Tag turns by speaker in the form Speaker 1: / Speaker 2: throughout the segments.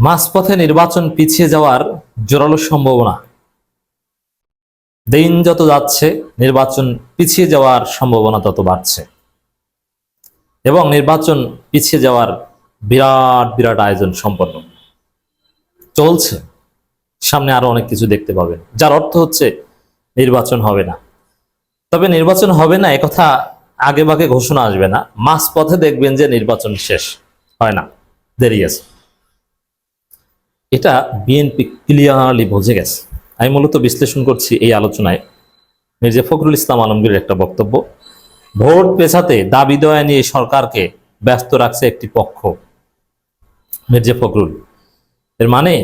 Speaker 1: মাঝপথে নির্বাচন পিছিয়ে যাওয়ার জোরালো সম্ভাবনা। দিন যত যাচ্ছে, নির্বাচন পিছিয়ে যাওয়ার সম্ভাবনা তত বাড়ছে। এবং নির্বাচন পিছিয়ে যাওয়ার বিরাট বিরাট আয়োজন সম্পন্ন। চলছে। সামনে আরও অনেক কিছু দেখতে পাবেন, যার অর্থ হচ্ছে নির্বাচন হবে না। তবে নির্বাচন হবে না, একথা আগে বাগে ঘোষণা আসবে না। মাঝ পথে দেখবেন যে নির্বাচন শেষ, হয় না, দেরি আছে। এটা বিএনপি ক্লিয়ারলি বুঝে গেছে। আমি মূলত বিশ্লেষণ করছি এই আলোচনায়। মির্জা ফখরুল ইসলাম আলমগীর একটা বক্তব্য, ভোট পেছাতে দাবি দেওয়া নিয়ে সরকারকে ব্যস্ত রাখছে একটি পক্ষ, মির্জা ফখরুল। এর মানে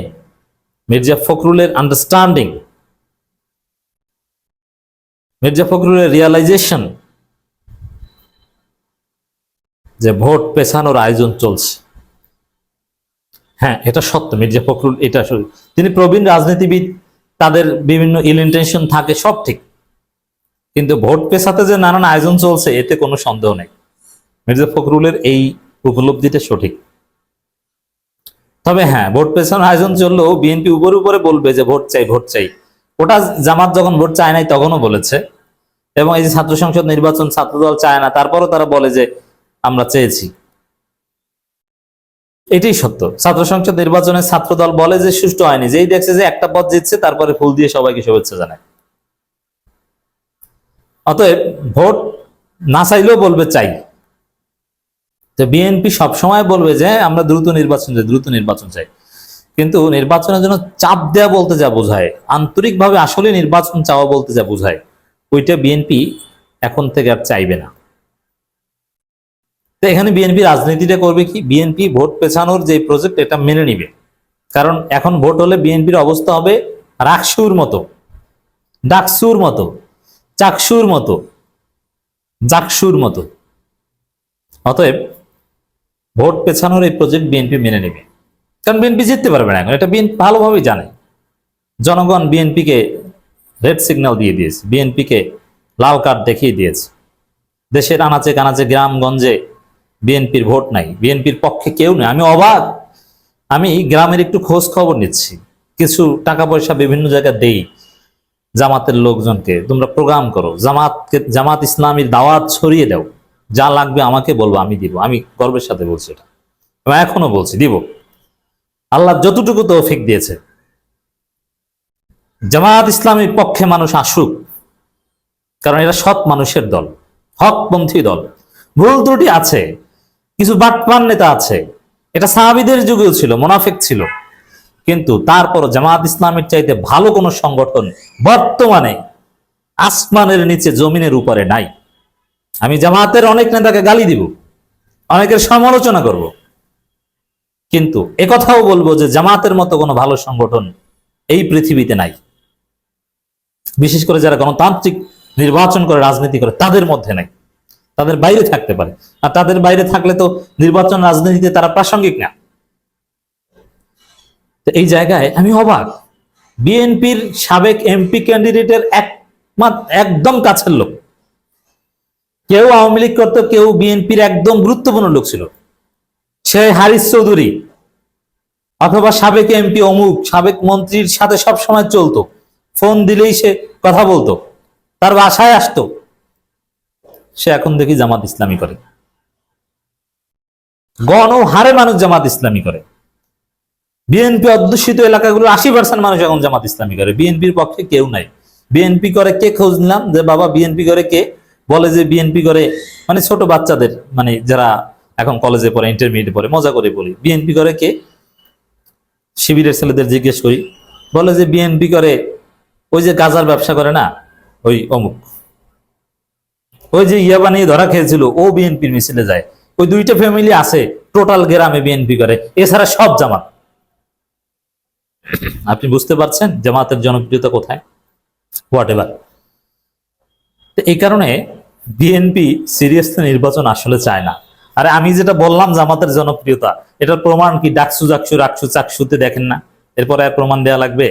Speaker 1: মির্জা ফখরুলের আন্ডারস্ট্যান্ডিং মির্জা ফখরুলের রিয়ালাইজেশন যে ভোট পেছানোর আয়োজন চলছে। হ্যাঁ এটা সত্য, মির্জা ফখরুল, এটা। তিনি প্রবীণ রাজনীতিবিদ, তাদের বিভিন্ন ইল ইন্টেনশন থাকে, সব ঠিক। কিন্তু ভোট পেশাতে যে নানান আয়োজন চলছে, এতে কোনো সন্দেহ নেই। মির্জা ফখরুলের এই উপলব্ধিটা সঠিক। তবে হ্যাঁ ভোট পেছানোর আয়োজন চললেও বিএনপি উপরে উপরে বলবে যে ভোট চাই ভোট চাই। ওটা জামাত যখন ভোট চায় নাই, তখনও বলেছে। এবং এই যে ছাত্র সংসদ নির্বাচন ছাত্রদল চায় না, তারপরও তারা বলে যে আমরা চেয়েছি। এটাই সত্য। ছাত্র সংসদ নির্বাচনে ছাত্রদল বলে যে সুষ্ঠু হয়নি, যেই দেখছে যে একটা পদ জিতছে, তারপরে ফুল দিয়ে সবাইকে শুভেচ্ছা জানায়। অতএব ভোট না চাইলেও বলবে চাই। তো বিএনপি সবসময় বলবে যে আমরা দ্রুত নির্বাচন চাই, দ্রুত নির্বাচন চাই। কিন্তু নির্বাচনের জন্য চাপ দেয়া বলতে যা বোঝায়, আন্তরিকভাবে আসলে নির্বাচন চাওয়া বলতে যা বোঝায়, ওইটা বিএনপি এখন থেকে আর চাইবে না। তো এখানে বিএনপি রাজনীতিটা করবে কি? বিএনপি ভোট পেছানোর যে প্রজেক্ট এটা মেনে নিবে। কারণ এখন ভোট হলে বিএনপির অবস্থা হবে রাকসুর মতো, ডাকসুর মতো, চাকসুর মতো, জাকসুর মতো। অতএব ভোট পেছানোর এই প্রজেক্ট বিএনপি মেনে নেবে। কারণ বিএনপি জিততে পারবে না এখন, এটা বিএনপি ভালোভাবেই জানে। জনগণ বিএনপিকে রেড সিগন্যাল দিয়ে দিয়েছে বিএনপিকে লাল কার্ড দেখিয়ে দিয়েছে। দেশের আনাচে কানাচে গ্রামগঞ্জে বিএনপির ভোট নাই, বিএনপির পক্ষে কেউ নেই। আমি অবাক। আমি গ্রামের একটু খোঁজ খবর নিচ্ছি। কিছু টাকা পয়সা বিভিন্ন জায়গায় দেই জামাতের লোকজনকে। তোমরা প্রোগ্রাম করো। জামাতকে, জামাত ইসলামীর দাওয়াত ছড়িয়ে দাও। যা লাগবে আমাকে বলব, আমি দিব। আমি গর্বের সাথে বলছি এটা। এবং এখনও বলছি, দিব। আল্লাহ যতটুকু তৌফিক দিয়েছে। জামাত ইসলামীর পক্ষে মানুষ আসুক। কারণ এটা সৎ মানুষের দল, হকপন্থী দল। ভুল ত্রুটি আছে। কিছু বাটপান নেতা আছে। এটা সাহাবিদের যুগেও ছিল, মোনাফেক ছিল। কিন্তু তারপর জামাত ইসলামের চাইতে ভালো কোনো সংগঠন বর্তমানে আসমানের নিচে জমিনের উপরে নাই। আমি জামাতের অনেক নেতাকে গালি দিব, অনেকের সমালোচনা করব। কিন্তু একথাও বলব যে জামাতের মতো কোনো ভালো সংগঠন এই পৃথিবীতে নাই। বিশেষ করে যারা গণতান্ত্রিক নির্বাচন করে রাজনীতি করে, তাদের মধ্যে নাই। তাদের বাইরে থাকতে পারে। আর তাদের বাইরে থাকলে তো নির্বাচন রাজনীতিতে তারা প্রাসঙ্গিক না। এই জায়গায় আমি অবাক। বিএনপির সাবেক এমপি ক্যান্ডিডেটের একদম কাছের লোক। কেউ আওয়ামী লীগ করতো, কেউ বিএনপির একদম গুরুত্বপূর্ণ লোক ছিল। সে হারিস চৌধুরী অথবা সাবেক এমপি অমুক, সাবেক মন্ত্রীর সাথে সব সময় চলতো। ফোন দিলেই সে কথা বলতো। তার বাসায় আসতো। সে এখন দেখি জামাত ইসলামী করে। গণ হারে মানুষ জামাত ইসলামী করে। বিএনপি অধ্যুষিত এলাকাগুলোর আশি পার্সেন্ট মানুষ এখন জামাত ইসলামী করে। বিএনপির পক্ষে কেউ নাই। বিএনপি করে কে খোঁজ নিলাম? যে বাবা বিএনপি করে কে? বলে যে বিএনপি করে মানে ছোট বাচ্চাদের মানে যারা এখন কলেজে পড়ে ইন্টারমিডিয়েট পড়ে, মজা করে বলি। বিএনপি করে কে? শিবিরের ছেলেদের জিজ্ঞেস করি। বলে যে বিএনপি করে, ওই যে গাজার ব্যবসা করে না? ওই অমুক। ওই যে ইয়া বানিয়ে ধরা খেয়েছিল, ও বিএনপির মিছিলে যায়। ওই দুইটা ফ্যামিলি আছে টোটাল গ্রামে বিএনপি করে। এছাড়া সব জামাত। আপনি বুঝতে পারছেন জামাতের জনপ্রিয়তা কোথায়? হোয়াট এভার এই কারণে বিএনপি সিরিয়াসলি নির্বাচন আসলে চায় না। আরে আমি যেটা বললাম জামাতের জনপ্রিয়তা, এটার প্রমাণ কি? ডাকসু, জাকসু, রাকসু, চাকসুতে দেখেন না। এরপরে আর প্রমাণ দেওয়া লাগবে?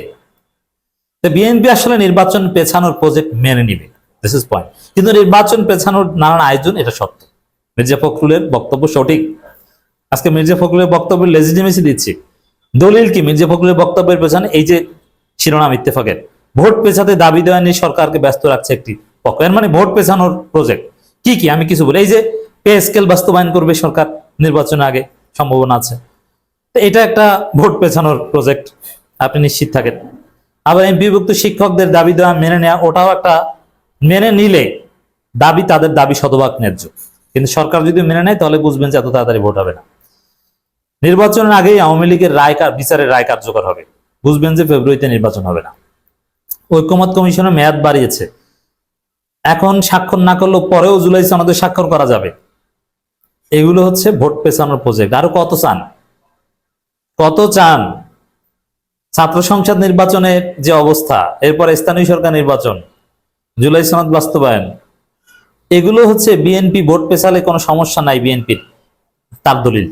Speaker 1: তো বিএনপি আসলে নির্বাচন পেছানোর প্রজেক্ট মেনে নিবে। দিস ইজ পয়েন্ট কিন্তু নির্বাচন পেছানোর নানান আয়োজন, এটা সত্য। মির্জা ফখরুলের বক্তব্য সঠিক। আজকে মির্জা ফখরুলের বক্তব্যের লেজিটিমেসি দিচ্ছি। দলিল কি? মির্জা ফখরুলের বক্তব্যের পেছনে এই যে শিরোনাম ইত্তেফাকের। ভোট পেছাতে দাবি দেওয়া নিয়ে সরকারকে ব্যস্ত রাখছে একটি পক্ষ। এর মানে ভোট পেছানোর প্রজেক্ট কি কি? আমি কিছু বলি। এই যে পে স্কেল বাস্তবায়ন করবে সরকার নির্বাচনের আগে, সম্ভাবনা আছে। তো এটা একটা ভোট পেছানোর প্রজেক্ট আপনি নিশ্চিত থাকেন। আবার এই বিভক্ত শিক্ষকদের দাবি দেওয়া মেনে নেওয়া, ওটাও একটা মেনে নিলে দাবি তাদের দাবি শতভাগ ন্যায্য। কিন্তু সরকার যদি মেনে নেয়, তাহলে বুঝবেন যে এত তাড়াতাড়ি ভোট হবে না। নির্বাচনের আগেই আওয়ামী লীগের রায় বিচারের রায় কার্যকর হবে। বুঝবেন যে ফেব্রুয়ারিতে নির্বাচন হবে না। ঐক্যমত কমিশনের মেয়াদ বাড়িয়েছে। এখন স্বাক্ষর না করলেও পরেও জুলাই সনদে স্বাক্ষর করা যাবে। এগুলো হচ্ছে ভোট পেছানোর প্রজেক্ট আরও কত চান? কত চান? ছাত্র সংসদ নির্বাচনের যে অবস্থা, এরপর স্থানীয় সরকার নির্বাচন। জুলাই সনদ বাস্তবায়ন। এগুলো হচ্ছে বিএনপি ভোট পেছালে কোনো সমস্যা নাই বিএনপির, তার দলিল।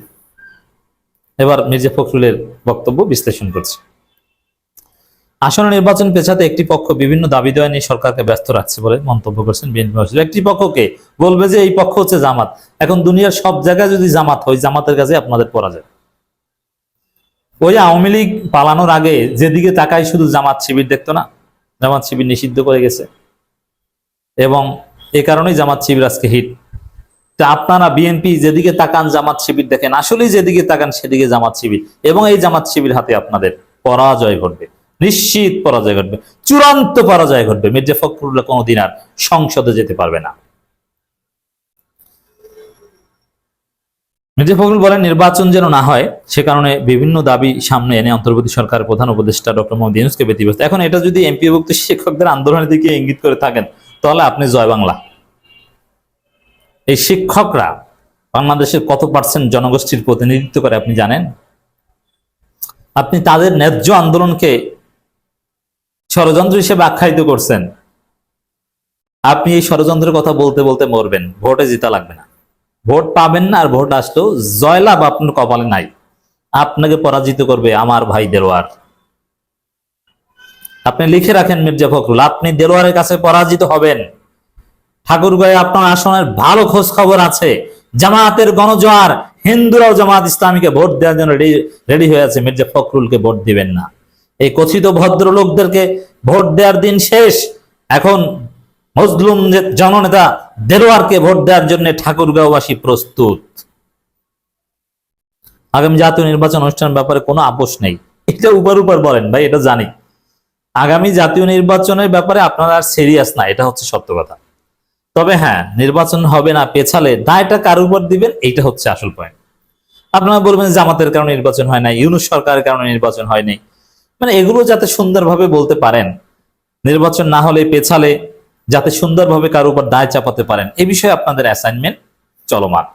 Speaker 1: এবার মির্জা ফখরুলের বক্তব্য বিশ্লেষণ করছে। আসন্ন নির্বাচন পেছাতে একটি পক্ষ বিভিন্ন দাবি দেওয়া নিয়ে সরকারকে ব্যস্ত রাখছে বলে মন্তব্য করেছেন বিএনপি মহাসচিব। একটি পক্ষকে বলবে যে এই পক্ষ হচ্ছে জামাত। এখন দুনিয়ার সব জায়গায় যদি জামাত হয়, জামাতের কাছে আপনাদের পরাজয়। ওই আওয়ামী লীগ পালানোর আগে যেদিকে তাকাই শুধু জামাত শিবির দেখতো না, জামাত শিবির নিষিদ্ধ করে গেছে। এবং এ কারণেই জামাত শিবির আজকে হিট তা আপনারা বিএনপি যেদিকে তাকান জামাত শিবির দেখেন, আসলেই যেদিকে তাকান সেদিকে জামাত শিবির। এবং এই জামাত শিবির হাতে আপনাদের পরাজয় ঘটবে। নিশ্চিত পরাজয় ঘটবে। চূড়ান্ত পরাজয় ঘটবে। মির্জা ফখরুল্লাহ কোনোদিন আর সংসদে যেতে পারবে না। মির্জা ফখরুল বলেন, নির্বাচন যেন না হয়, সে কারণে বিভিন্ন দাবি সামনে এনে অন্তর্বর্তী সরকারের প্রধান উপদেষ্টা ডক্টর মোহাম্মদ ইউনুসকে ব্যতিব্যস্ত। এখন এটা যদি এমপিভুক্ত শিক্ষকদের আন্দোলনের দিকে ইঙ্গিত করে থাকেন তাহলে আপনি জয় বাংলা। এই শিক্ষকরা বাংলাদেশের কত পার্সেন্ট জনগোষ্ঠীর প্রতিনিধিত্ব করে আপনি জানেন? আপনি তাদের ন্যায্য আন্দোলনকে ষড়যন্ত্র হিসেবে আখ্যায়িত করছেন। আপনি এই ষড়যন্ত্রের কথা বলতে বলতে মরবেন। ভোটে জিতা লাগবে না। ভোট পাবেন না আর ভোট আসলেও জয়লাভ আপনার কপালে নাই। আপনাকে পরাজিত করবে আমার ভাই দেলোয়ার আপনি লিখে রাখেন মির্জা ফখরুল। আপনি দেলোয়ারের কাছে পরাজিত হবেন। ঠাকুরগাঁয়ে আপনার আসনের ভালো খোঁজ খবর আছে। জামায়াতের গণজোয়ার, হিন্দুরাও জামাত ইসলামীকে ভোট দেওয়ার জন্য রেডি হয়ে আছে। মির্জা ফখরুলকে ভোট দিবেন না। এই কথিত ভদ্রলোকদেরকে ভোট দেওয়ার দিন শেষ। এখন মজলুম জননেতা দেলোয়ারকে ভোট দেওয়ার জন্য ঠাকুরগাঁওবাসী প্রস্তুত। আগামী জাতীয় নির্বাচন অনুষ্ঠানের ব্যাপারে কোনো আপোষ নেই। এটা উপর উপর বলেন ভাই, এটা জানি। আগামী জাতীয় নির্বাচনের ব্যাপারে আপনারা আর সিরিয়াস না, এটা হচ্ছে সত্য কথা। তবে হ্যাঁ নির্বাচন হবে না পেছালে দায়টা কার উপর দিবেন, এইটা হচ্ছে আসল পয়েন্ট আপনারা বলবেন জামাতের কারণে নির্বাচন হয় না ইউনুস সরকারের কারণে নির্বাচন হয়নি মানে এগুলো যাতে সুন্দরভাবে বলতে পারেন, নির্বাচন না হলে পেছালে যাতে সুন্দরভাবে কারও উপর দায় চাপাতে পারেন, এ বিষয়ে আপনাদের অ্যাসাইনমেন্ট চলমান।